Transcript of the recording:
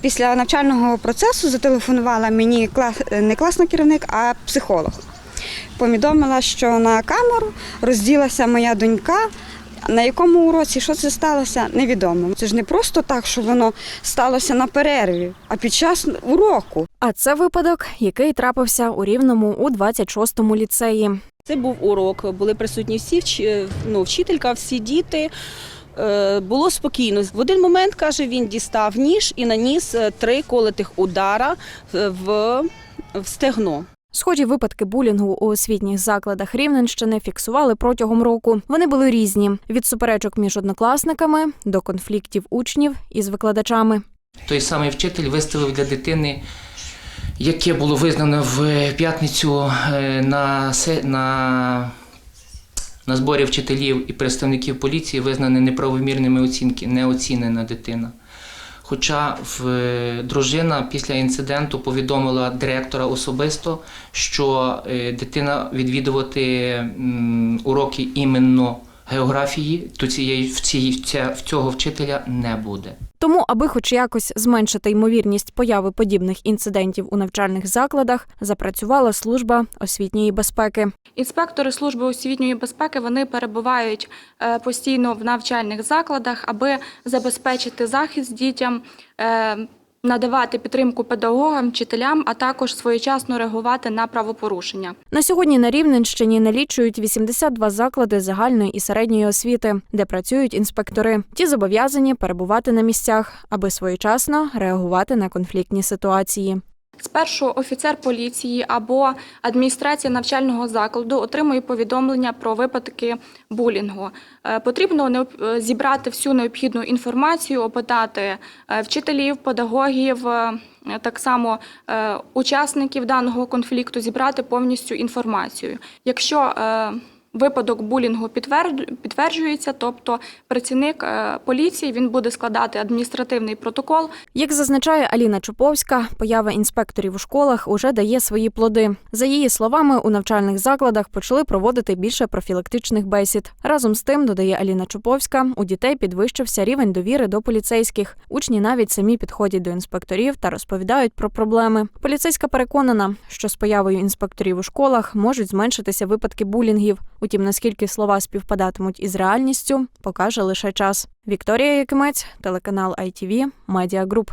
Після навчального процесу зателефонувала мені кла- не класний керівник, а психолог. Повідомила, що на камеру розділася моя донька. На якому уроці що це сталося, невідомо. Це ж не просто так, що воно сталося на перерві, а під час уроку. А це випадок, який трапився у Рівному у 26-му ліцеї. Це був урок. Були присутні всі ну, вчителька, всі діти. Е, Було спокійно. В один момент каже, він дістав ніж і наніс е, три колотих удара е, в, в стегно. Схожі випадки булінгу у освітніх закладах Рівненщини фіксували протягом року. Вони були різні: від суперечок між однокласниками до конфліктів учнів із викладачами. Той самий вчитель виставив для дитини, яке було визнано в п'ятницю на, се- на, на зборі вчителів і представників поліції, визнані неправомірними оцінки, неоцінена дитина. Хоча в, е, дружина після інциденту повідомила директора особисто, що е, дитина відвідувати уроки іменно географії, то цієї, в, цій, в, ця- в цього вчителя не буде. Тому, аби хоч якось зменшити ймовірність появи подібних інцидентів у навчальних закладах, запрацювала служба освітньої безпеки. Інспектори служби освітньої безпеки вони перебувають е, постійно в навчальних закладах, аби забезпечити захист дітям, е, надавати підтримку педагогам, вчителям, а також своєчасно реагувати на правопорушення. На сьогодні на Рівненщині налічують 82 заклади загальної і середньої освіти, де працюють інспектори. Ті зобов'язані перебувати на місцях, аби своєчасно реагувати на конфліктні ситуації. Спершу офіцер поліції або адміністрація навчального закладу отримує повідомлення про випадки булінгу. Е, Потрібно е, зібрати всю необхідну інформацію, опитати е, вчителів, педагогів, так само учасників даного конфлікту, зібрати повністю інформацію. Якщо Випадок булінгу підтверд- підтверджується, тобто працівник е, поліції він буде складати адміністративний протокол Як зазначає Аліна Чуповська, поява інспекторів у школах уже дає свої плоди. За її словами, у навчальних закладах почали проводити більше профілактичних бесід. Разом з тим, додає Аліна Чуповська, у дітей підвищився рівень довіри до поліцейських. Учні навіть самі підходять до інспекторів та розповідають про проблеми. Поліцейська переконана, що з появою інспекторів у школах можуть зменшитися випадки булінгів. Утім, наскільки слова співпадатимуть із реальністю, покаже лише час. Вікторія Якимець, телеканал ITV, Group.